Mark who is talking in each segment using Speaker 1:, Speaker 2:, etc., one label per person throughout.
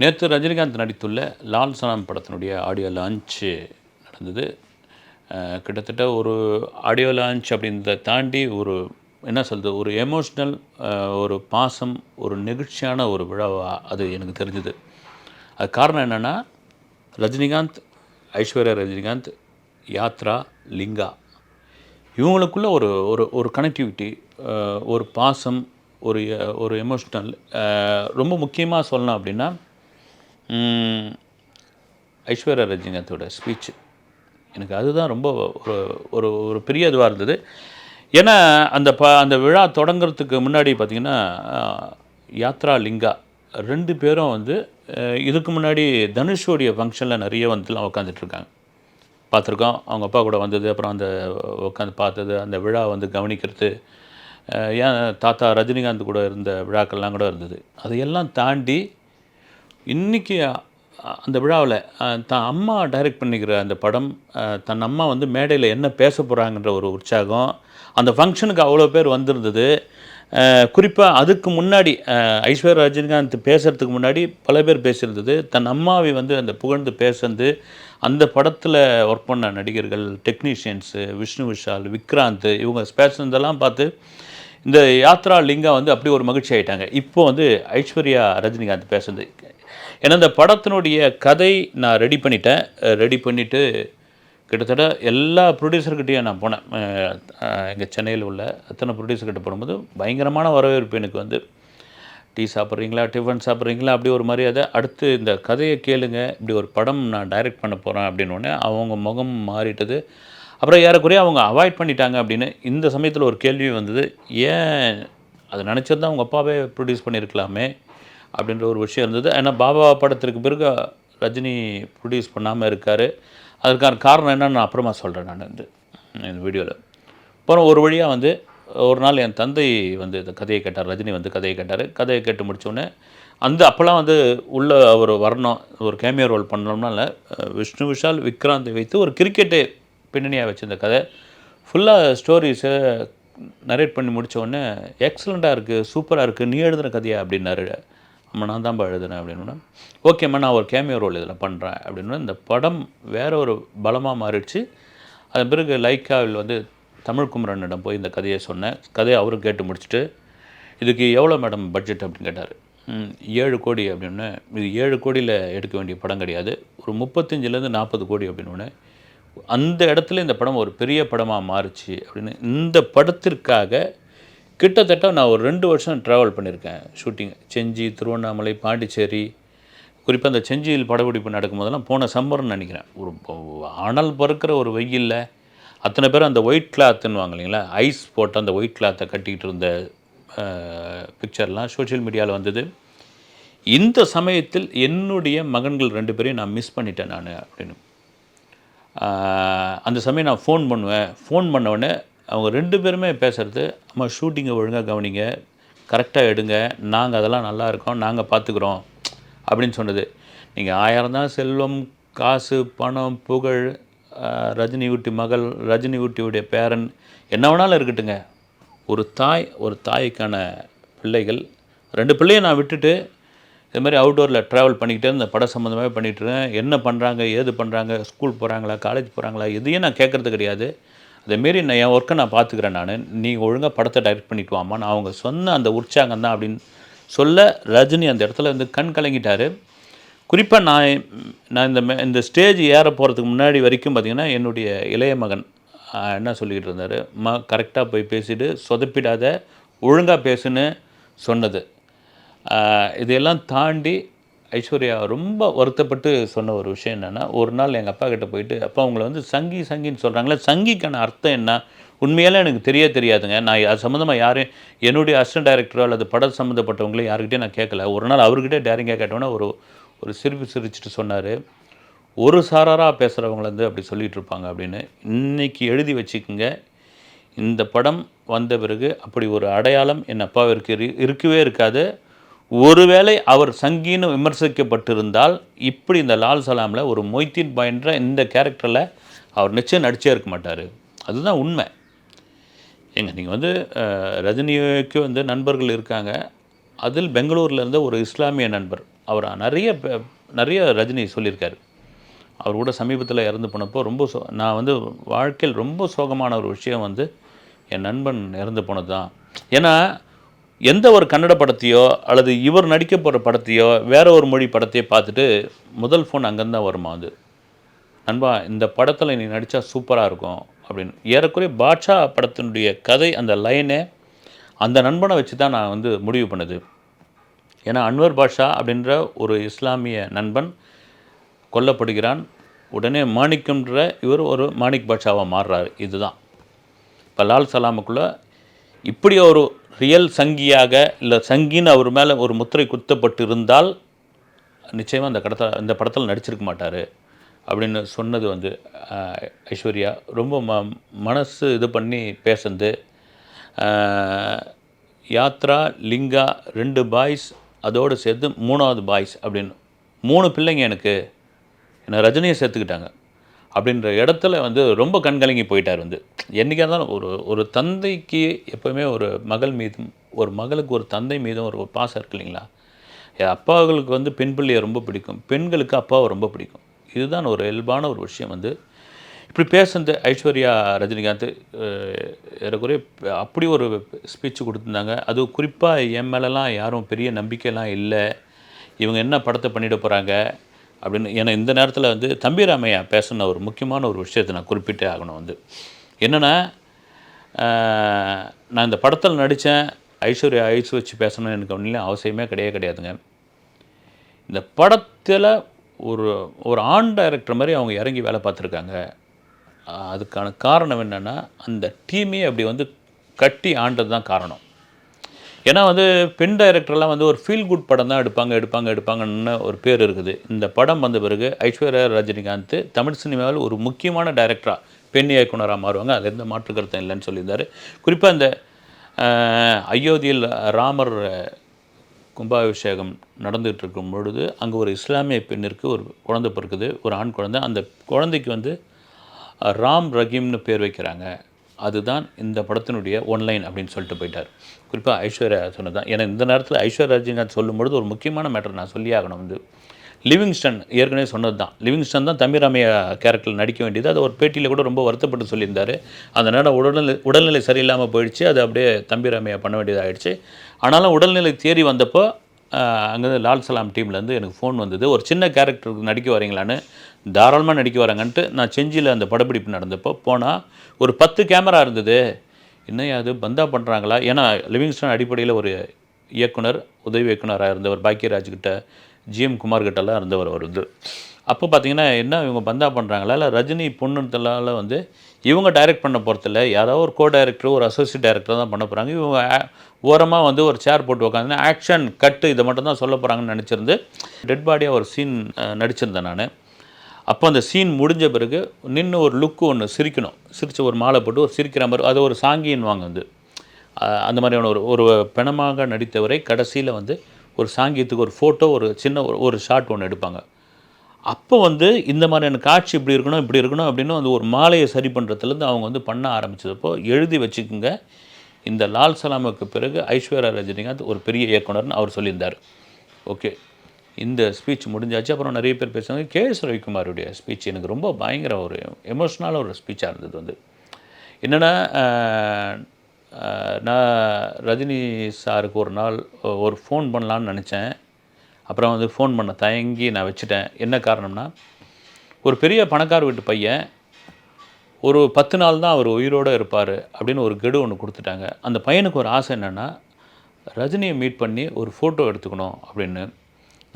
Speaker 1: நேற்று ரஜினிகாந்த் நடித்துள்ள லால் சனம் படத்தினுடைய ஆடியோ லான்ச் நடந்தது. கிட்டத்தட்ட ஒரு ஆடியோ லான்ச் அப்படின்றத தாண்டி ஒரு என்ன சொல்கிறது ஒரு எமோஷ்னல் ஒரு பாசம் ஒரு நெகிழ்ச்சியான ஒரு விழாவாக அது எனக்கு தெரிஞ்சுது. அது காரணம் என்னென்னா ரஜினிகாந்த் ஐஸ்வர்யா ரஜினிகாந்த் யாத்ரா லிங்கா இவங்களுக்குள்ள ஒரு ஒரு ஒரு கனெக்டிவிட்டி ஒரு பாசம் ஒரு ஒரு எமோஷ்னல் ரொம்ப முக்கியமாக சொல்லணும் அப்படின்னா ஐஸ்வர்யா ரஜினத்தோட ஸ்பீச் எனக்கு அதுதான் ரொம்ப ஒரு ஒரு ஒரு பெரிய இதுவாக இருந்தது. ஏன்னா அந்த ப அந்த விழா தொடங்குறதுக்கு முன்னாடி பார்த்திங்கன்னா யாத்ரா லிங்கா ரெண்டு பேரும் வந்து இதுக்கு முன்னாடி தனுஷோடைய ஃபங்க்ஷனில் நிறைய வந்துலாம் உட்காந்துட்ருக்காங்க பார்த்துருக்கோம் அவங்க அப்பா கூட வந்தது அப்புறம் அந்த உட்காந்து பார்த்தது அந்த விழா வந்து கவனிக்கிறது. ஏன் தாத்தா ரஜினிகாந்த் கூட இருந்த விழாக்கள்லாம் கூட இருந்தது. அதையெல்லாம் தாண்டி இன்றைக்கி அந்த விழாவில் தான் அம்மா டைரக்ட் பண்ணிக்கிற அந்த படம் தன் அம்மா வந்து மேடையில் என்ன பேச போகிறாங்கன்ற ஒரு உற்சாகம் அந்த ஃபங்க்ஷனுக்கு அவ்வளோ பேர் வந்திருந்தது. குறிப்பாக அதுக்கு முன்னாடி ஐஸ்வர்யா ரஜினிகாந்த் பேசுகிறதுக்கு முன்னாடி பல பேர் பேசியிருந்தது. தன் அம்மாவை வந்து அந்த புகழ்ந்து பேசுனது அந்த படத்தில் ஒர்க் பண்ண நடிகர்கள் டெக்னீஷியன்ஸு விஷ்ணு விஷால் விக்ராந்த் இவங்க பேசுனதெல்லாம் பார்த்து இந்த யாத்ரா லிங்கா வந்து அப்படி ஒரு மகிழ்ச்சி ஆயிட்டாங்க. இப்போ வந்து ஐஸ்வர்யா ரஜினிகாந்த் பேசுனது. ஏன்னா இந்த படத்தினுடைய கதை நான் ரெடி பண்ணிட்டேன். ரெடி பண்ணிவிட்டு கிட்டத்தட்ட எல்லா ப்ரொடியூசர்கிட்டையும் நான் போனேன். எங்கள் சென்னையில் உள்ள அத்தனை ப்ரொடியூசர்கிட்ட போகும்போது பயங்கரமான வரவேற்பு எனக்கு வந்து. டீ சாப்பிட்றீங்களா? டிஃபன் சாப்பிட்றீங்களா? அப்படி ஒரு மரியாதை. அடுத்து இந்த கதையை கேளுங்க. இப்படி ஒரு படம் நான் டைரக்ட் பண்ண போகிறேன் அப்படின்னு அவங்க முகம் மாறிட்டது. அப்புறம் ஏறக்குறைய அவங்க அவாய்ட் பண்ணிட்டாங்க அப்படின்னு இந்த சமயத்தில் ஒரு கேள்வி வந்தது. ஏன்? அது தான் அவங்க அப்பாவே ப்ரொடியூஸ் பண்ணியிருக்கலாமே. அப்படின்ற ஒரு விஷயம் இருந்தது. ஏன்னா பாபா படத்திற்கு பிறகு ரஜினி ப்ரொடியூஸ் பண்ணாமல் இருக்கார். அதுக்கான காரணம் என்னன்னு நான் அப்புறமா சொல்கிறேன் நான் வந்து இந்த வீடியோவில் அப்புறம் ஒரு வழியாக வந்து ஒரு நாள் என் தந்தை வந்து இந்த கதையை கேட்டார். ரஜினி வந்து கதையை கேட்டார். கதையை கேட்டு முடித்தோடனே அந்த அப்போல்லாம் வந்து உள்ளே அவர் வரணும் ஒரு கேமியோ ரோல் பண்ணணும்னால விஷ்ணு விஷால் விக்ராந்தை வைத்து ஒரு கிரிக்கெட்டு பின்னணியாக வச்சுருந்த கதை. ஃபுல்லாக ஸ்டோரிஸை நரேட் பண்ணி முடிச்ச உடனே எக்ஸலண்ட்டாக இருக்குது சூப்பராக இருக்குது நீ எழுதுன கதையா அப்படின்னாரு. அம்மா நான் தான்ப்பா எழுதுனேன் அப்படின்னு ஓகேம்மா நான் ஒரு கேமியோ ரோல் இதில் பண்ணுறேன் அப்படின்னு இந்த படம் வேற ஒரு பலமாக மாறிடுச்சு. அதன் பிறகு லைக்காவில் வந்து தமிழ் குமரனிடம் போய் இந்த கதையை சொன்னேன். கதையை அவரும் கேட்டு முடிச்சுட்டு இதுக்கு எவ்வளோ மேடம் பட்ஜெட் அப்படின்னு கேட்டார். ஏழு கோடி. அப்படின்னு இது ஏழு கோடியில் எடுக்க வேண்டிய படம் கிடையாது. ஒரு முப்பத்தஞ்சிலேருந்து நாற்பது கோடி. அப்படின்னு அந்த இடத்துல இந்த படம் ஒரு பெரிய படமாக மாறுச்சு. அப்படின்னு இந்த படத்திற்காக கிட்டத்தட்ட நான் ஒரு ரெண்டு வருஷம் ட்ராவல் பண்ணியிருக்கேன். ஷூட்டிங் செஞ்சி திருவண்ணாமலை பாண்டிச்சேரி குறிப்பாக அந்த செஞ்சியில் படப்பிடிப்பு நடக்கும்போதெல்லாம் போன சம்மர்னு நினைக்கிறேன். ஒரு அனல் பறக்கிற ஒரு வெயிலில் அத்தனை பேர் அந்த ஒயிட் கிளாத்துன்னுவாங்க இல்லைங்களா? ஐஸ் போட்டு அந்த ஒயிட் கிளாத்தை கட்டிக்கிட்டு இருந்த பிக்சர்லாம் சோஷியல் மீடியாவில் வந்தது. இந்த சமயத்தில் என்னுடைய மகன்கள் ரெண்டு பேரையும் நான் மிஸ் பண்ணிட்டேன் நான் அப்படின்னு. அந்த சமயம் நான் ஃபோன் பண்ணுவேன். ஃபோன் பண்ண உடனே அவங்க ரெண்டு பேருமே பேசுகிறது அம்மா ஷூட்டிங்கை ஒழுங்காக கவனிங்க. கரெக்டாக எடுங்க. நாங்கள் அதெல்லாம் நல்லா இருக்கோம். நாங்கள் பார்த்துக்குறோம் அப்படின்னு சொன்னது. நீங்கள் ஆயிரம் தான் செல்வம் காசு பணம் புகழ் ரஜினி ஊட்டி மகள் ரஜினி ஊட்டியுடைய பேரன் என்ன வேணாலும் இருக்கட்டுங்க. ஒரு தாய் ஒரு தாய்க்கான பிள்ளைகள். ரெண்டு பிள்ளையை நான் விட்டுட்டு இது மாதிரி அவுட்டோரில் ட்ராவல் பண்ணிக்கிட்டே இந்த படம் சம்மந்தமாகவே பண்ணிகிட்டு இருந்தேன். என்ன பண்ணுறாங்க ஏது பண்ணுறாங்க ஸ்கூல் போகிறாங்களா காலேஜ் போகிறாங்களா எதையும் நான் கேட்குறது கிடையாது. அதேமாரி நான் என் ஒர்க்கை நான் பார்த்துக்கிறேன் நான். நீ ஒழுங்காக படத்தை டைரக்ட் பண்ணிட்டு வாமா நான் அவங்க சொன்ன அந்த உற்சாகம் தான் அப்படின்னு சொல்ல ரஜினி அந்த இடத்துல வந்து கண் கலங்கிட்டாரு. குறிப்பாக நான் நான் இந்த மே- இந்த ஸ்டேஜ் ஏற போகிறதுக்கு முன்னாடி வரைக்கும் பார்த்திங்கன்னா என்னுடைய இளைய மகன் என்ன சொல்லிக்கிட்டு இருந்தார்? மா கரெக்டாக போய் பேசிட்டு சொதப்பிடாத ஒழுங்காக பேசுன்னு சொன்னது. இதையெல்லாம் தாண்டி ஐஸ்வர்யா ரொம்ப வருத்தப்பட்டு சொன்ன ஒரு விஷயம் என்னென்னா ஒரு நாள் எங்கள் அப்பா கிட்டே போயிட்டு அப்பா அவங்கள வந்து சங்கி சங்கின்னு சொல்கிறாங்களே சங்கிக்கான அர்த்தம் என்ன? உண்மையெல்லாம் எனக்கு தெரிய தெரியாதுங்க. நான் அது சம்மந்தமாக யாரையும் என்னுடைய அசிஸ்டன்ட் டைரக்டரோ அல்லது படம் சம்மந்தப்பட்டவங்களே யாருக்கிட்டே நான் கேட்கல. ஒரு நாள் அவர்கிட்டே டேரிங்காக கேட்டோன்னா ஒரு ஒரு சிரிப்பு சிரிச்சிட்டு சொன்னார். ஒரு சாராராக பேசுகிறவங்கள வந்து அப்படி சொல்லிகிட்டு இருப்பாங்க அப்படின்னு. இன்றைக்கி எழுதி வச்சுக்கோங்க. இந்த படம் வந்த பிறகு அப்படி ஒரு அடையாளம் என் அப்பாவிற்கு இரு- இருக்கவே இருக்காது. ஒருவேளை அவர் சங்கின்னு விமர்சிக்கப்பட்டிருந்தால் இப்படி இந்த லால் சலாமில் ஒரு மொய்தீன் பாயின்ற இந்த கேரக்டரில் அவர் நிச்சயம் நடிச்சே இருக்க மாட்டார். அதுதான் உண்மை. ஏங்க நீங்கள் வந்து ரஜினிக்கு வந்து நண்பர்கள் இருக்காங்க. அதில் பெங்களூரில் இருந்த ஒரு இஸ்லாமிய நண்பர் அவர் நிறைய பே- நிறைய ரஜினி சொல்லியிருக்காரு. அவர் கூட சமீபத்தில் இறந்து போனப்போ ரொம்ப சோ நான் வந்து வாழ்க்கையில் ரொம்ப சோகமான ஒரு விஷயம் வந்து என் நண்பன் இறந்து போனது தான் ஏன்னா எந்த ஒரு கன்னட படத்தையோ அல்லது இவர் நடிக்க போகிற படத்தையோ வேற ஒரு மொழி படத்தையோ பார்த்துட்டு முதல் ஃபோன் அங்கேருந்தான் வருமா அது? நண்பா இந்த படத்தில் நீ நடித்தா சூப்பராக இருக்கும் அப்படின்னு. ஏறக்குறைய பாட்ஷா படத்தினுடைய கதை அந்த லைனே அந்த நண்பனை வச்சு தான் நான் வந்து முடிவு பண்ணுது. ஏன்னா அன்வர் பாஷா அப்படின்ற ஒரு இஸ்லாமிய நண்பன் கொல்லப்படுகிறான். உடனே மாணிக்கம்ன்ற இவர் ஒரு மாணிக் பாட்ஷாவாக மாறுறாரு. இதுதான். இப்போ லால் சலாமுக்குள்ளே இப்படி ஒரு ரியல் சங்கியாக இல்லை சங்கின்னு அவர் மேலே ஒரு முத்திரை குத்தப்பட்டு இருந்தால் நிச்சயமாக அந்த கடத்த இந்த படத்தில் நடிச்சிருக்க மாட்டார் அப்படின்னு சொன்னது வந்து ஐஸ்வர்யா. ரொம்ப ம மனசு இது பண்ணி பேசுந்து யாத்ரா லிங்கா ரெண்டு பாய்ஸ் அதோடு சேர்த்து மூணாவது பாய்ஸ் அப்படின்னு. மூணு பிள்ளைங்க எனக்கு. என்னை ரஜினியை சேர்த்துக்கிட்டாங்க. அப்படின்ற இடத்துல வந்து ரொம்ப கண்கலங்கி போயிட்டார் வந்து. என்றைக்கா இருந்தாலும் ஒரு ஒரு தந்தைக்கு எப்போவுமே ஒரு மகள் மீதும் ஒரு மகளுக்கு ஒரு தந்தை மீதும் ஒரு பாசம் இருக்கு இல்லைங்களா? என் அப்பாவுகளுக்கு வந்து பெண் பிள்ளையை ரொம்ப பிடிக்கும். பெண்களுக்கு அப்பாவை ரொம்ப பிடிக்கும். இதுதான் ஒரு இயல்பான ஒரு விஷயம் வந்து. இப்படி பேசுனது ஐஸ்வர்யா ரஜினிகாந்த் ஏறக்குறைய அப்படி ஒரு ஸ்பீச் கொடுத்துருந்தாங்க. அது குறிப்பாக என் மேலெலாம் யாரும் பெரிய நம்பிக்கையெல்லாம் இல்லை. இவங்க என்ன படத்தை பண்ணிட போகிறாங்க அப்படின்னு. ஏன்னா இந்த நேரத்தில் வந்து தம்பிராமையா பேசின ஒரு முக்கியமான ஒரு விஷயத்தை நான் குறிப்பிட்டே ஆகணும் வந்து. என்னென்னா நான் இந்த படத்தில் நடித்தேன் ஐஸ்வர்யா ஐஸ் வச்சு பேசணும்னு எனக்கு ஒன்றும் அவசியமே கிடையவே கிடையாதுங்க. இந்த படத்தில் ஒரு ஒரு ஆண் டைரக்டர் மாதிரி அவங்க இறங்கி வேலை பார்த்துருக்காங்க. அதுக்கான காரணம் என்னென்னா அந்த டீமே அப்படி வந்து கட்டி ஆண்டது தான் காரணம். ஏன்னா வந்து பெண் டைரக்டர்லாம் வந்து ஒரு ஃபீல் குட் படம் தான் எடுப்பாங்க எடுப்பாங்க எடுப்பாங்கன்னு ஒரு பேர் இருக்குது. இந்த படம் வந்த பிறகு ஐஸ்வர்யா ரஜினிகாந்த் தமிழ் சினிமாவில் ஒரு முக்கியமான டைரக்டராக பெண் இயக்குனராக மாறுவாங்க. அதில் எந்த மாற்று கருத்தம் இல்லைன்னு சொல்லியிருந்தாரு. குறிப்பாக இந்த அயோத்தியில் ராமர் கும்பாபிஷேகம் நடந்துகிட்டு இருக்கும் பொழுது அங்கே ஒரு இஸ்லாமிய பெண்ணிற்கு ஒரு குழந்தை பிறக்குது. ஒரு ஆண் குழந்தை. அந்த குழந்தைக்கு வந்து ராம் ரஹீம்னு பேர் வைக்கிறாங்க. அதுதான் இந்த படத்தினுடைய ஒன்லைன் அப்படின்னு சொல்லிட்டு போயிட்டார். குறிப்பாக ஐஸ்வர்யா சொன்னதான் ஏன்னா இந்த நேரத்தில் ஐஸ்வர்யா ரஜினிகாந்த் சொல்லும்பொழுது ஒரு முக்கியமான மேட்டர் நான் சொல்லி ஆகணும் வந்து. லிவிங்ஸ்டன் ஏற்கனவே சொன்னது தான் லிவிங்ஸ்டன் தான் தம்பிராமையா கேரக்டரில் நடிக்க வேண்டியது. அது ஒரு பேட்டியில் கூட ரொம்ப வருத்தப்பட்டு சொல்லியிருந்தார். அந்த நேரம் உடல்நிலை உடல்நிலை சரியில்லாமல் போயிடுச்சு. அது அப்படியே தம்பிராமையா பண்ண வேண்டியதாகிடுச்சு ஆனாலும் உடல்நிலை தேறி வந்தப்போ அங்கேருந்து லால் சலாம் டீம்லேருந்து எனக்கு ஃபோன் வந்தது. ஒரு சின்ன கேரக்டருக்கு நடிக்க வரீங்களான்னு தாராளமாக நடிக்க வராங்கன்ட்டு நான் செஞ்சியில் அந்த படப்பிடிப்பு நடந்தப்போ போனால் ஒரு பத்து கேமரா இருந்தது. என்னையா அது? பந்தா பண்ணுறாங்களா ஏன்னா லிவிங்ஸ்டன் அடிப்படையில் ஒரு இயக்குனர் உதவி இயக்குனராக இருந்தவர் பாக்கியராஜ் கிட்ட ஜிஎம் குமார் கிட்டலாம் இருந்தவர் அவர் வந்து. அப்போ பார்த்தீங்கன்னா என்ன இவங்க பந்தா பண்ணுறாங்களா இல்லை ரஜினி பொண்ணுத்தலால் வந்து இவங்க டைரக்ட் பண்ண போகிறதில்ல யாராவது ஒரு கோ டைரக்டர் ஒரு அசோசியேட் டைரக்டர் தான் பண்ண போகிறாங்க இவங்க ஓரமாக வந்து ஒரு சேர் போட்டு உட்காந்து ஆக்ஷன் கட்டு இதை மட்டும் தான் சொல்ல போகிறாங்கன்னு நினச்சிருந்து டெட் பாடியாக ஒரு சீன் நடிச்சிருந்தேன் நான். அப்போ அந்த சீன் முடிஞ்ச பிறகு நின்று ஒரு லுக்கு ஒன்று சிரிக்கணும். சிரித்து ஒரு மாலை போட்டு ஒரு சிரிக்கிற மாதிரி அது ஒரு சாங்கின்வாங்க வந்து. அந்த மாதிரியான ஒரு ஒரு பிணமாக நடித்தவரை கடைசியில் வந்து ஒரு சாங்கியத்துக்கு ஒரு ஃபோட்டோ ஒரு சின்ன ஒரு ஒரு ஷாட் ஒன்று எடுப்பாங்க. அப்போ வந்து இந்த மாதிரியான காட்சி இப்படி இருக்கணும் இப்படி இருக்கணும் அப்படின்னு வந்து ஒரு மாலையை சரி பண்ணுறதுலேருந்து அவங்க வந்து பண்ண ஆரம்பித்ததப்போ எழுதி வச்சுக்கோங்க. இந்த லால் சலாமுக்கு பிறகு ஐஸ்வர்யா ரஜினிகாந்த் ஒரு பெரிய இயக்குனர்னு அவர் சொல்லியிருந்தார். ஓகே. இந்த ஸ்பீச் முடிஞ்சாச்சு. அப்புறம் நிறைய பேர் பேசுவாங்க கே. எஸ். ரவிக்குமாருடைய ஸ்பீச் எனக்கு ரொம்ப பயங்கர ஒரு எமோஷ்னலாக ஒரு ஸ்பீச்சாக இருந்தது வந்து. என்னென்னா நான் ரஜினி சாருக்கு ஒரு நாள் ஒரு ஃபோன் பண்ணலான்னு நினச்சேன். அப்புறம் வந்து ஃபோன் பண்ண தயங்கி நான் வச்சுட்டேன். என்ன காரணம்னா ஒரு பெரிய பணக்கார வீட்டு பையன் ஒரு பத்து நாள் தான் அவர் உயிரோடு இருப்பார் அப்படின்னு ஒரு கெடு ஒன்று கொடுத்துட்டாங்க. அந்த பையனுக்கு ஒரு ஆசை என்னென்னா ரஜினியை மீட் பண்ணி ஒரு ஃபோட்டோ எடுத்துக்கணும் அப்படின்னு.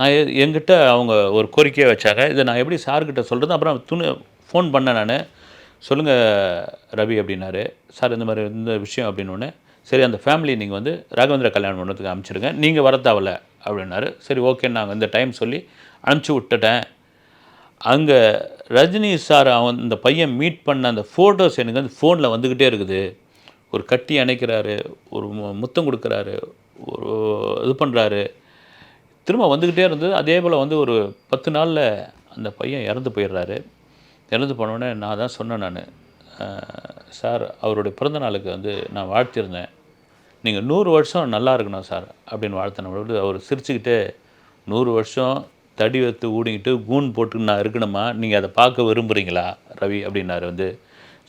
Speaker 1: நான் எ- என்கிட்ட அவங்க ஒரு கோரிக்கையை வச்சாங்க. இதை நான் எப்படி சார்கிட்ட சொல்கிறது அப்புறம் துணி ஃபோன் பண்ணேன் நான். சொல்லுங்கள் ரவி அப்படின்னாரு. சார் இந்த மாதிரி இந்த விஷயம் அப்படின்னோடனே சரி அந்த ஃபேமிலி நீங்கள் வந்து ராகவேந்திர கல்யாணம் பண்ணுறதுக்கு அனுப்பிச்சிருங்க. நீங்கள் வர அப்படின்னாரு. சரி ஓகே நாங்கள் இந்த டைம் சொல்லி அனுப்பிச்சி விட்டுட்டேன். அங்கே ரஜினி சார் அவன் இந்த பையன் மீட் பண்ண அந்த ஃபோட்டோஸ் எனக்கு வந்து ஃபோனில் வந்துக்கிட்டே இருக்குது. ஒரு கட்டி அணைக்கிறாரு. ஒரு முத்தம் கொடுக்குறாரு. ஒரு இது பண்ணுறாரு திரும்ப வந்துக்கிட்டே இருந்தது அதே போல் வந்து ஒரு பத்து நாளில் அந்த பையன் இறந்து போயிடுறாரு. இறந்து போனோடனே நான் தான் சொன்னேன் நான் சார் அவருடைய பிறந்த நாளுக்கு வந்து நான் வாழ்த்திருந்தேன். நீங்கள் நூறு வருஷம் நல்லா இருக்கணும் சார் அப்படின்னு வாழ்த்தின பொழுது அவர் சிரிச்சுக்கிட்டே நூறு வருஷம் தடி வைத்து ஊடிக்கிட்டு கூன் போட்டு நான் இருக்கணுமா? நீங்கள் அதை பார்க்க விரும்புகிறீங்களா ரவி அப்படின்னாரு வந்து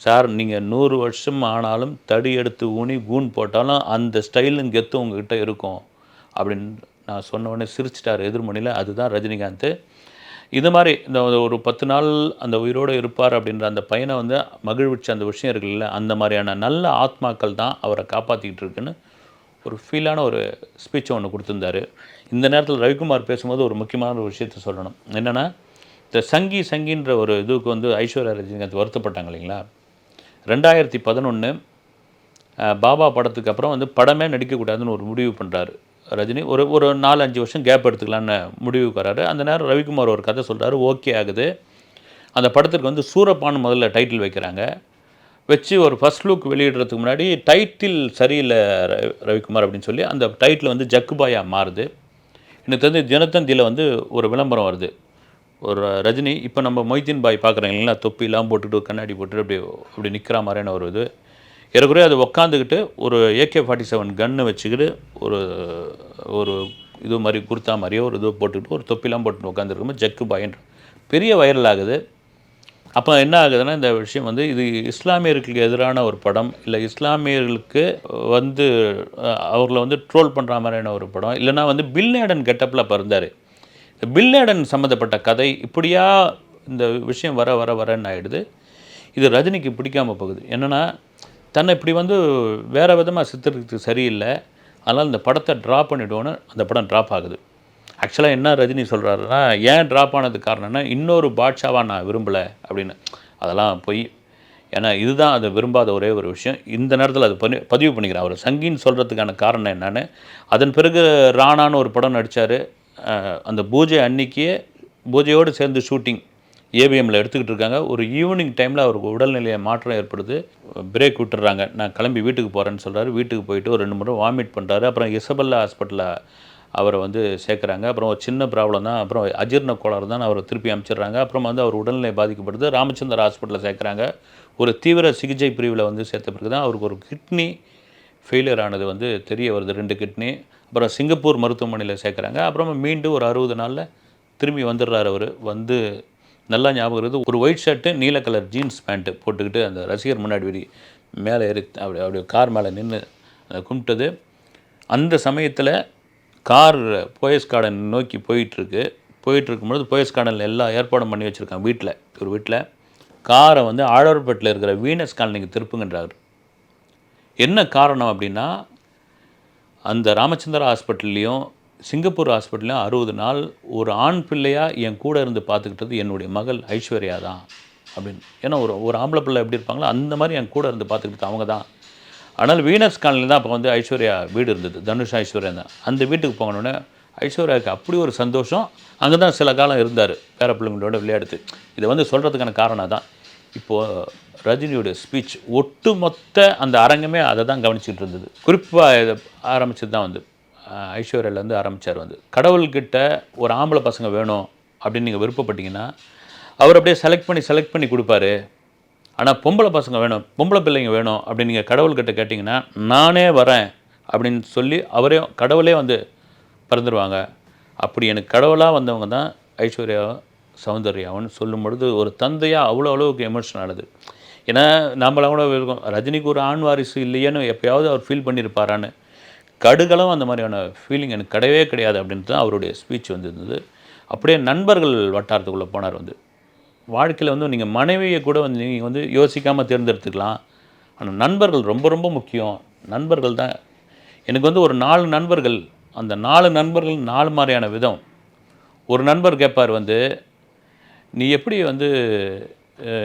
Speaker 1: சார் நீங்கள் நூறு வருஷம் ஆனாலும் தடி எடுத்து ஊனி கூன் போட்டாலும் அந்த ஸ்டைலும் கெத்து உங்ககிட்ட இருக்கும். அப்படின்னு நான் சொன்ன உடனே சிரிச்சிட்டார் எதிர்மணியில் அதுதான் ரஜினிகாந்த். இது மாதிரி இந்த ஒரு பத்து நாள் அந்த உயிரோடு இருப்பார் அப்படின்ற அந்த பையனை வந்து மகிழ்விச்ச அந்த விஷயம் இருக்குல்ல அந்த மாதிரியான நல்ல ஆத்மாக்கள் தான் அவரை காப்பாற்றிக்கிட்டு இருக்குன்னு ஒரு ஃபீலான ஒரு ஸ்பீச்சை ஒன்று கொடுத்துருந்தாரு. இந்த நேரத்தில் ரவிக்குமார் பேசும்போது ஒரு முக்கியமான ஒரு விஷயத்த சொல்லணும். என்னென்னா இந்த சங்கி சங்கின்ற ஒரு இதுக்கு வந்து ஐஸ்வர்யா ரஜினிகாந்த் வருத்தப்பட்டாங்க இல்லைங்களா? ரெண்டாயிரத்தி பதினொன்று பாபா படத்துக்கு அப்புறம் வந்து படமே நடிக்கக்கூடாதுன்னு ஒரு முடிவு பண்ணுறாரு ரஜினி. ஒரு ஒரு நாலு அஞ்சு வருஷம் கேப் எடுத்துக்கலான்னு முடிவுக்கு வராரு. அந்த நேரம் ரவிக்குமார் ஒரு கதை சொல்கிறாரு ஓகே ஆகுது. அந்த படத்துக்கு வந்து சூரப்பான்னு முதல்ல டைட்டில் வைக்கிறாங்க. வச்சு ஒரு ஃபர்ஸ்ட் லுக் வெளியிடுறதுக்கு முன்னாடி டைட்டில் சரியில்லை ரவிக்குமார் அப்படின்னு சொல்லி அந்த டைட்டில் வந்து ஜக்குபாயாக மாறுது. எனக்கு தெரிஞ்சு தினத்தந்தியில் வந்து ஒரு விளம்பரம் வருது. ஒரு ரஜினி இப்போ நம்ம மொய்தீன் பாய் பார்க்குறாங்க இல்லைங்களா? தொப்பிலாம் போட்டுட்டு கண்ணாடி போட்டுட்டு அப்படி அப்படி நிற்கிற மாதிரியான ஒரு இது. ஏறக்குறைய அது உக்காந்துக்கிட்டு ஒரு ஏகே ஃபார்ட்டி செவன் கன்று வச்சுக்கிட்டு ஒரு ஒரு இது மாதிரி குர்த்தா மாதிரியோ ஒரு இது போட்டுக்கிட்டு ஒரு தொப்பிலாம் போட்டு உட்காந்துருக்கும்போது ஜக்கு பாயின்ற பெரிய வைரல் ஆகுது. அப்போ என்ன ஆகுதுன்னா இந்த விஷயம் வந்து இது இஸ்லாமியர்களுக்கு எதிரான ஒரு படம் இல்லை இஸ்லாமியர்களுக்கு வந்து அவர்களை வந்து ட்ரோல் பண்ணுற மாதிரியான ஒரு படம் இல்லைனா வந்து பில்லேடன் கெட்டப்பில் பிறந்தார் பில்லேடன் சம்மந்தப்பட்ட கதை இப்படியா இந்த விஷயம் வர வர வரன்னு ஆகிடுது இது ரஜினிக்கு பிடிக்காமல் போகுது. என்னென்னா தன்னை இப்படி வந்து வேறு விதமாக சித்திரத்துக்கு சரியில்லை. அதனால் இந்த படத்தை ட்ராப் பண்ணிவிடுவோன்னு அந்த படம் ட்ராப் ஆகுது. ஆக்சுவலாக என்ன ரஜினி சொல்கிறாருன்னா ஏன் ட்ராப் ஆனதுக்கு காரணம்னா இன்னொரு பாட்ஷாவாக நான் விரும்பலை அப்படின்னு. அதெல்லாம் போய் ஏன்னா இதுதான் அதை விரும்பாத ஒரே ஒரு விஷயம். இந்த நேரத்தில் அது பண்ணி பதிவு பண்ணிக்கிறேன். அவர் சங்கின்னு சொல்கிறதுக்கான காரணம் என்னென்னு. அதன் பிறகு ராணான்னு ஒரு படம் நடித்தார் அந்த பூஜை அன்னைக்கே பூஜையோடு சேர்ந்து ஷூட்டிங் ஏபிஎம்மில் எடுத்துக்கிட்டு இருக்காங்க. ஒரு ஈவினிங் டைமில் அவருக்கு உடல்நிலையை மாற்றம் ஏற்படுது. பிரேக் விட்டுறாங்க. நான் கிளம்பி வீட்டுக்கு போகிறேன்னு சொல்கிறாரு வீட்டுக்கு போயிட்டு ஒரு ரெண்டு முறை வாமிட் பண்ணுறாரு அப்புறம் இசபல்லா ஹாஸ்பிட்டலில் அவரை வந்து சேர்க்குறாங்க. அப்புறம் ஒரு சின்ன ப்ராப்ளம் தான். அப்புறம் அஜீர்ண கோளாறு தான் அவரை திருப்பி அமைச்சிடுறாங்க. அப்புறம் வந்து அவர் உடல்நிலை பாதிக்கப்படுது. ராமச்சந்திர ஹாஸ்பிட்டலில் சேர்க்குறாங்க. ஒரு தீவிர சிகிச்சை பிரிவில் வந்து சேர்த்த பிறகு தான் அவருக்கு ஒரு கிட்னி ஃபெயிலியர் ஆனது வந்து தெரிய வருது. ரெண்டு கிட்னி அப்புறம் சிங்கப்பூர் மருத்துவமனையில் சேர்க்குறாங்க. அப்புறமா மீண்டும் ஒரு அறுபது நாளில் திரும்பி வந்துடுறாரு அவர். வந்து நல்லா ஞாபகம் இருக்குது. ஒரு ஒயிட் ஷர்ட்டு நீல கலர் ஜீன்ஸ் பேண்ட்டு போட்டுக்கிட்டு அந்த ரசிகர் முன்னாடி வெடி மேலே ஏறி அப்படி அப்படி கார் மேலே நின்று கும்பிட்டது. அந்த சமயத்தில் கார் போயஸ் கார்டன் நோக்கி போயிட்டுருக்கு. போயிட்டுருக்கும்பொழுது போயஸ் கார்டனில் எல்லா ஏற்பாடும் பண்ணி வச்சுருக்காங்க வீட்டில் ஒரு வீட்டில் காரை வந்து ஆழவர்பேட்டில் இருக்கிற வீனஸ் காலனிக்கு திருப்புங்கன்றார். என்ன காரணம் அப்படின்னா அந்த ராமச்சந்திரா ஹாஸ்பிட்டல்லையும் சிங்கப்பூர் ஹாஸ்பிட்டலில் அறுபது நாள் ஒரு ஆண் பிள்ளையாக என் கூட இருந்து பார்த்துக்கிட்டது என்னுடைய மகள் ஐஸ்வர்யா தான் அப்படின்னு. ஏன்னா ஒரு ஒரு ஆம்பளை பிள்ளை எப்படி இருப்பாங்களோ அந்த மாதிரி என் கூட இருந்து பார்த்துக்கிட்டது அவங்க தான். ஆனால் வீனஸ் காலனியில் தான் அப்போ வந்து ஐஸ்வர்யா வீடு இருந்தது தனுஷ் ஐஸ்வர்யா தான். அந்த வீட்டுக்கு போனோடனே ஐஸ்வர்யாவுக்கு அப்படி ஒரு சந்தோஷம். அங்கே தான் சில காலம் இருந்தார் பேர பிள்ளைங்களோட விளையாடுது இதை வந்து சொல்கிறதுக்கான காரணம் தான் இப்போது ரஜினியோட ஸ்பீச் ஒட்டுமொத்த அந்த அரங்கமே அதை தான் கவனிச்சுட்டு இருந்தது. குறிப்பாக இதை ஆரம்பிச்சது தான் வந்து. ஐஸ்வர்யாலேருந்து ஆரம்பித்தார் வந்து. கடவுள்கிட்ட ஒரு ஆம்பளை பசங்க வேணும் அப்படின்னு நீங்கள் விருப்பப்பட்டீங்கன்னா அவர் அப்படியே செலக்ட் பண்ணி செலக்ட் பண்ணி கொடுப்பாரு. ஆனால் பொம்பளை பசங்க வேணும் பொம்பளை பிள்ளைங்க வேணும் அப்படின்னு நீங்கள் கடவுள்கிட்ட கேட்டிங்கன்னா நானே வரேன் அப்படின்னு சொல்லி அவரே கடவுளே வந்து பிறந்துருவாங்க. அப்படி எனக்கு கடவுளாக வந்தவங்க தான் ஐஸ்வர்யா சௌந்தர்யாவுன்னு சொல்லும் பொழுது ஒரு தந்தையாக அவ்வளோ அளவுக்கு எமோஷன் ஆனது. ஏன்னா நம்மளாம் கூட இருக்கும். ரஜினிக்கு ஒரு ஆண் வாரிசு இல்லையேன்னு எப்போயாவது அவர் ஃபீல் பண்ணியிருப்பாரான்னு கடுகளவும் அந்த மாதிரியான ஃபீலிங் எனக்கு கிடையவே கிடையாது அப்படின்ட்டு தான் அவருடைய ஸ்பீச் வந்து இருந்தது அப்படியே நண்பர்கள் வட்டாரத்துக்குள்ளே போனார் வந்து. வாழ்க்கையில் வந்து நீங்கள் மனைவியை கூட வந்து நீங்கள் வந்து யோசிக்காமல் தேர்ந்தெடுத்துக்கலாம். ஆனால் நண்பர்கள் ரொம்ப ரொம்ப முக்கியம். நண்பர்கள் தான். எனக்கு வந்து ஒரு நாலு நண்பர்கள் அந்த நாலு நண்பர்கள் நாலு மாதிரியான விதம். ஒரு நண்பர் கேட்பார் வந்து நீ எப்படி வந்து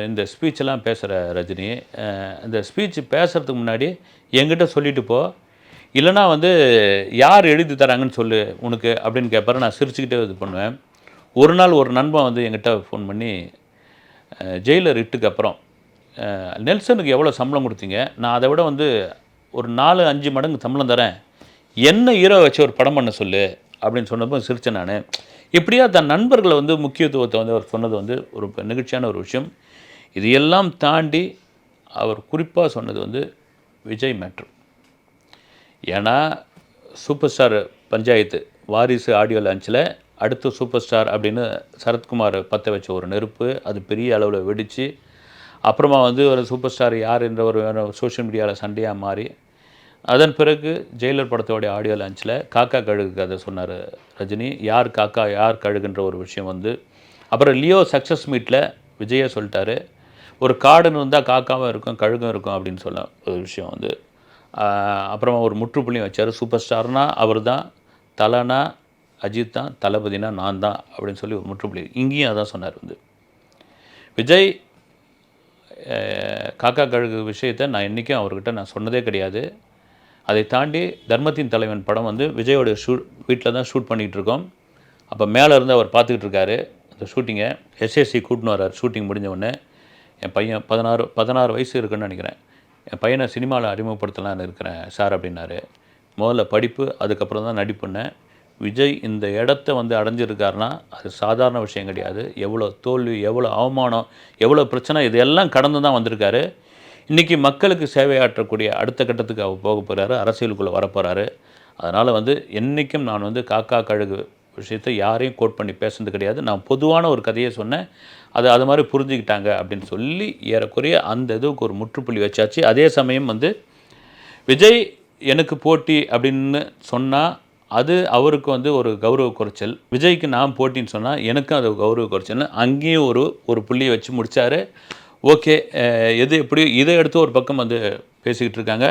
Speaker 1: இந்த ஸ்பீச்செல்லாம் பேசுகிற ரஜினி? இந்த ஸ்பீச் பேசுகிறதுக்கு முன்னாடி என்கிட்ட சொல்லிட்டு போ. இல்லைனா வந்து யார் எழுதி தராங்கன்னு சொல்லு உனக்கு அப்படின்னு கேட்பாரு நான் சிரிச்சுக்கிட்டே இது பண்ணுவேன். ஒரு நாள் ஒரு நண்பன் வந்து எங்கிட்ட ஃபோன் பண்ணி ஜெயிலர் இட்டுக்கு அப்புறம் நெல்சனுக்கு எவ்வளோ சம்பளம் கொடுத்தீங்க? நான் அதை விட வந்து ஒரு நாலு அஞ்சு மடங்கு சம்பளம் தரேன். என்ன ஹீரோ வச்சு ஒரு படம் பண்ண சொல்லு அப்படின்னு சொன்னப்போ சிரித்தேன் நான். இப்படியா தன் நண்பர்களை வந்து முக்கியத்துவத்தை வந்து அவர் சொன்னது வந்து ஒரு நிகழ்ச்சியான ஒரு விஷயம். இது எல்லாம் தாண்டி அவர் குறிப்பாக சொன்னது வந்து விஜய் மேட்ரு ஏன்னா super star panchayat Varisu audio லான்ச்சில் அடுத்து சூப்பர் ஸ்டார் அப்படின்னு சரத்குமார் பற்ற வச்ச ஒரு நெருப்பு அது பெரிய அளவில் வெடித்து அப்புறமா வந்து ஒரு சூப்பர் ஸ்டார் யார் என்ற ஒரு சோஷியல் மீடியாவில் சண்டையாக மாறி அதன் பிறகு ஜெயிலர் படத்தோடைய ஆடியோ லான்ச்சில் காக்கா கழுகு கதை சொன்னார் ரஜினி. யார் காக்கா யார் கழுகுன்ற ஒரு விஷயம் வந்து அப்புறம் லியோ சக்ஸஸ் மீட்டில் விஜயை சொல்லிட்டாரு. ஒரு காடுன்னு வந்தால் காக்காவும் இருக்கும் கழுகும் இருக்கும் அப்படின்னு சொன்ன ஒரு விஷயம் வந்து அப்புறமா ஒரு முற்றுப்புள்ளியும் வச்சார். சூப்பர் ஸ்டார்னால் அவர் தான் தலைனா அஜித் தான் தளபதினா நான் தான் அப்படின்னு சொல்லி ஒரு முற்றுப்புள்ளி. இங்கேயும் அதான் சொன்னார் வந்து. விஜய் காக்கா கழுகு விஷயத்தை நான் என்றைக்கும் அவர்கிட்ட நான் சொன்னதே கிடையாது. அதை தாண்டி தர்மத்தின் தலைவன் படம் வந்து விஜயோட ஷூட் வீட்டில் தான் ஷூட் பண்ணிகிட்டு இருக்கோம். அப்போ மேலே இருந்து அவர் பார்த்துக்கிட்டு இருக்காரு அந்த ஷூட்டிங்கை. எஸ்எஸ்சி கூட்டின்னு வர்றார் ஷூட்டிங் முடிஞ்ச உடனே. என் பையன் பதினாறு பதினாறு வயசு இருக்குன்னு நினைக்கிறேன். என் பையனை சினிமாவில் அறிமுகப்படுத்தலாம்னு இருக்கிறேன் சார் அப்படின்னாரு. முதல்ல படிப்பு அதுக்கப்புறம் தான் நடிப்புன்னேன் விஜய் இந்த இடத்த வந்து அடைஞ்சிருக்காருனா அது சாதாரண விஷயம் கிடையாது. எவ்வளோ தோல்வி எவ்வளோ அவமானம் எவ்வளோ பிரச்சனை இதெல்லாம் கடந்து தான் வந்திருக்காரு. இன்றைக்கி மக்களுக்கு சேவையாற்றக்கூடிய அடுத்த கட்டத்துக்கு அவர் போக போகிறாரு அரசியலுக்குள்ளே வரப்போகிறாரு அதனால் வந்து என்றைக்கும் நான் வந்து காக்கா கழுகு விஷயத்தை யாரையும் கோட் பண்ணி பேசுனது கிடையாது. நான் பொதுவான ஒரு கதையை சொன்னேன். அது அது மாதிரி புரிஞ்சுக்கிட்டாங்க அப்படின்னு சொல்லி ஏறக்குறைய அந்த இதுக்கு ஒரு முற்றுப்புள்ளி வச்சாச்சு. அதே சமயம் வந்து விஜய் எனக்கு போட்டி அப்படின்னு சொன்னால் அது அவருக்கு வந்து ஒரு கௌரவ குறைச்சல். விஜய்க்கு நான் போட்டின்னு சொன்னால் எனக்கும் அது கௌரவ குறைச்சல்னு அங்கேயும் ஒரு ஒரு புள்ளியை வச்சு முடித்தார் ஓகே எது எப்படி இதை எடுத்து ஒரு பக்கம் வந்து பேசிக்கிட்டு இருக்காங்க.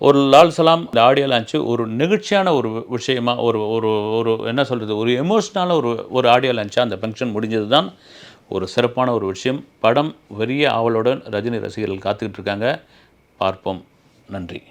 Speaker 1: ஒரு லால் சலாம் இந்த ஆடியோ லான்ச்சு ஒரு நெகிழ்ச்சியான ஒரு விஷயமா ஒரு ஒரு ஒரு என்ன சொல்கிறது ஒரு எமோஷ்னலான ஒரு ஒரு ஆடியோ லான்ச்சாக அந்த ஃபங்க்ஷன் முடிஞ்சது தான் ஒரு சிறப்பான ஒரு விஷயம். படம் பெரிய ஆவலுடன் ரஜினி ரசிகர்கள் காத்துக்கிட்டு இருக்காங்க. பார்ப்போம். நன்றி.